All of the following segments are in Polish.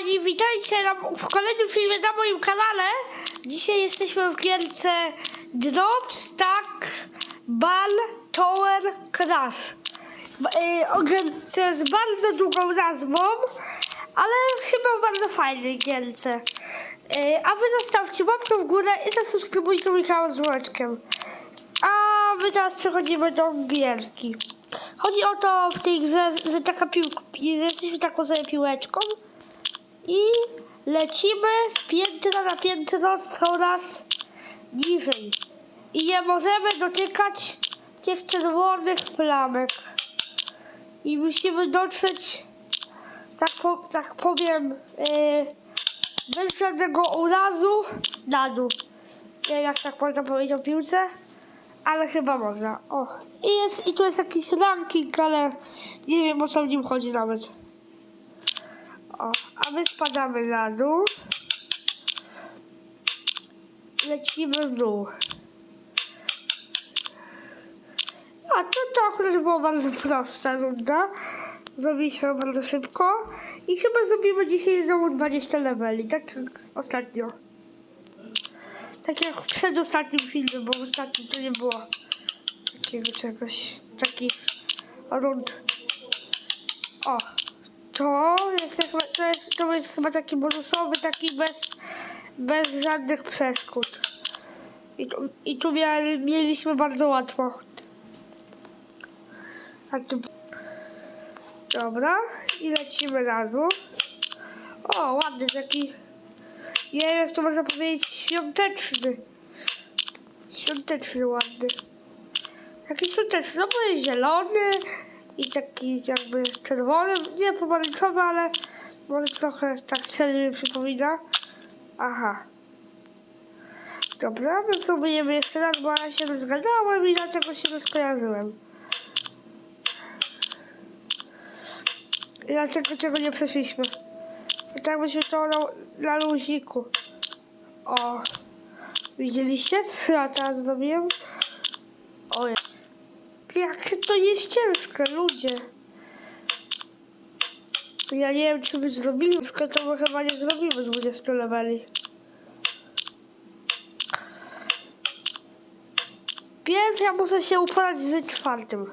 kochani, witajcie na, w kolejnym filmie na moim kanale. Dzisiaj jesteśmy w gierce Drop, Stack, Ball, Tower, Crash. B- y, O gierce z bardzo długą nazwą, ale chyba w bardzo fajnej gierce. Y, A wy zostawcie łapkę w górę i zasubskrybujcie mój kanał z dzwoneczkiem. A my teraz przechodzimy do gierki. Chodzi o to w tej grze, że taka piłka, jesteśmy taką sobie piłeczką i lecimy z piętra na piętro coraz niżej. I nie możemy dotykać tych czerwonych plamek. I musimy dotrzeć, tak, po, tak powiem, yy, bez żadnego urazu na dół. Nie wiem jak tak można powiedzieć o piłce, ale chyba można. O, i jest, i tu jest jakiś ranking, ale nie wiem o co w nim chodzi nawet. A my spadamy na dół. Lecimy w dół. A to, to akurat było bardzo prosta runda. Zrobiliśmy bardzo szybko. I chyba zrobimy dzisiaj znowu 20 leveli, tak jak ostatnio. Tak jak w przedostatnim filmie, bo w ostatnim to nie było takiego czegoś, takich rund. O, to jest, chyba, to jest, to jest chyba taki bonusowy, taki bez, bez żadnych przeszkód. I tu, i tu mieli, mieliśmy bardzo łatwo. Dobra, i lecimy na dół. O, ładny taki, wiem jak to można powiedzieć, świąteczny. Świąteczny, ładny. Taki świąteczny, no bo jest zielony i taki jakby czerwony, nie pomarańczowy, ale może trochę tak serio mi przypomina. Aha. Dobra, my spróbujemy jeszcze raz, bo ja się rozgadałem i dlatego się rozkojarzyłem. I dlaczego czego nie przeszliśmy? I tak byśmy to na, na luziku. O. Widzieliście? Co ja teraz zrobiłem? O, ja- jakie to jest ciężkie, ludzie. Ja nie wiem, czy by zrobili, my chyba nie zrobimy 20 leveli. Pierw ja muszę się uporać z czwartym.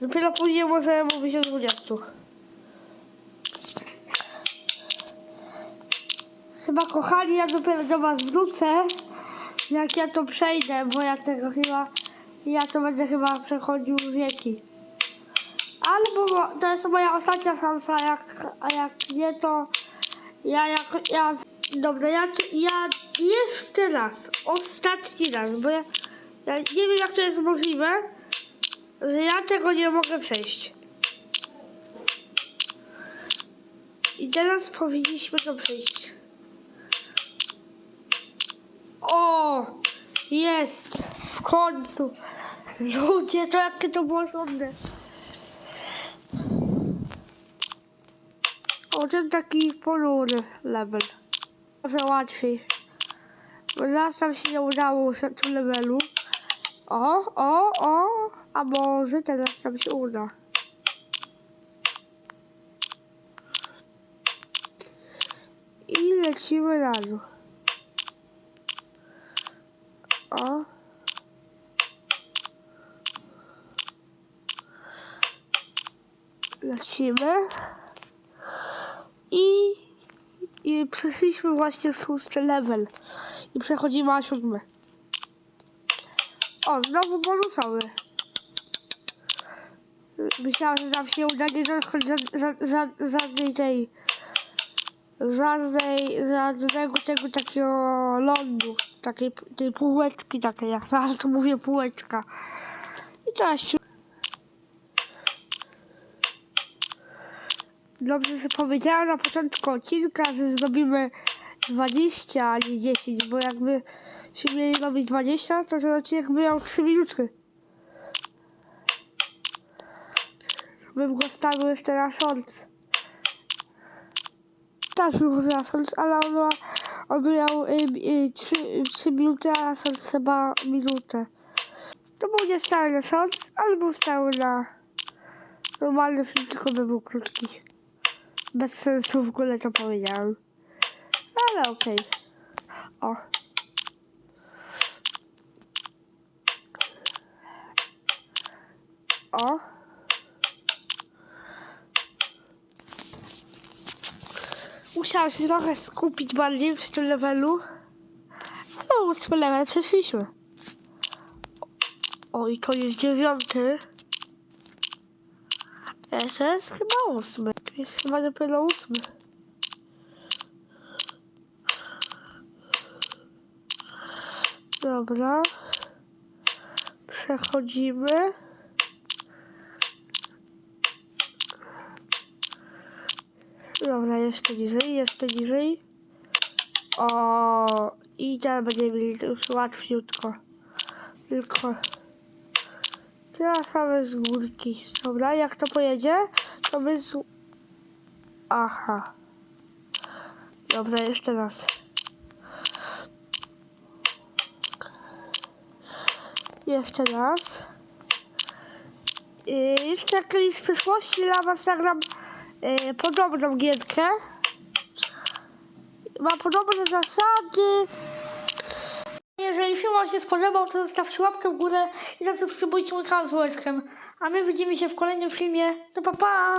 Dopiero później możemy mówić o 20. Chyba kochani, ja dopiero do was wrócę, jak ja to przejdę, bo ja tego chyba, ja to będę chyba przechodził wieki. Albo to jest moja ostatnia szansa, jak, a jak nie, to ja jak, ja, dobra, ja, ja jeszcze raz, ostatni raz, bo ja, ja nie wiem jak to jest możliwe, że ja tego nie mogę przejść. I teraz powinniśmy to przejść. O! Jest! W końcu! Ludzie, to jakie to było trudne. O, ten taki ponury level. Może łatwiej. Bo zaraz tam się nie udało tym levelu. O, o, o! A może teraz tam się uda. I lecimy na dół. O. Lecimy. I, I przeszliśmy właśnie szósty level. I przechodzimy na siódmy. O, znowu bonusowy. Myślałam, że nam się uda nie dotknąć ża- ża- ża- żadnej tej żadnej, żadnego tego takiego lądu, takiej tej półeczki takiej, ja to mówię półeczka. I się... Dobrze, że powiedziałam na początku odcinka, że zrobimy 20, a nie 10, bo jakby się mieli robić 20, to ten odcinek miał 3 minuty. Bym go stawił jeszcze na shorts był rasons, ale on, on miał y, y, 3, 3 minuty, a rasons chyba minutę. To był nie stały rasons, ale był stały na normalny film, tylko by był krótki. Bez sensu w ogóle to powiedziałem. Ale okej. O. O. Musiałam się trochę skupić bardziej przy tym levelu. No, ósmy level przeszliśmy. O, i to jest dziewiąty. E, To jest chyba ósmy. To jest chyba dopiero ósmy. Dobra. Przechodzimy. Dobra, jeszcze niżej, jeszcze niżej. O, i teraz będziemy mieli już łatwiutko. Tylko teraz same z górki. Dobra, jak to pojedzie, to my z... Aha. Dobra, jeszcze raz. Jeszcze raz. Yy, jeszcze kiedyś w przyszłości dla Was nagram yy, podobną gierkę. Ma podobne zasady. Jeżeli film Wam się spodobał, to zostawcie łapkę w górę i zasubskrybujcie mój kanał z łeczkiem. A my widzimy się w kolejnym filmie. To pa pa!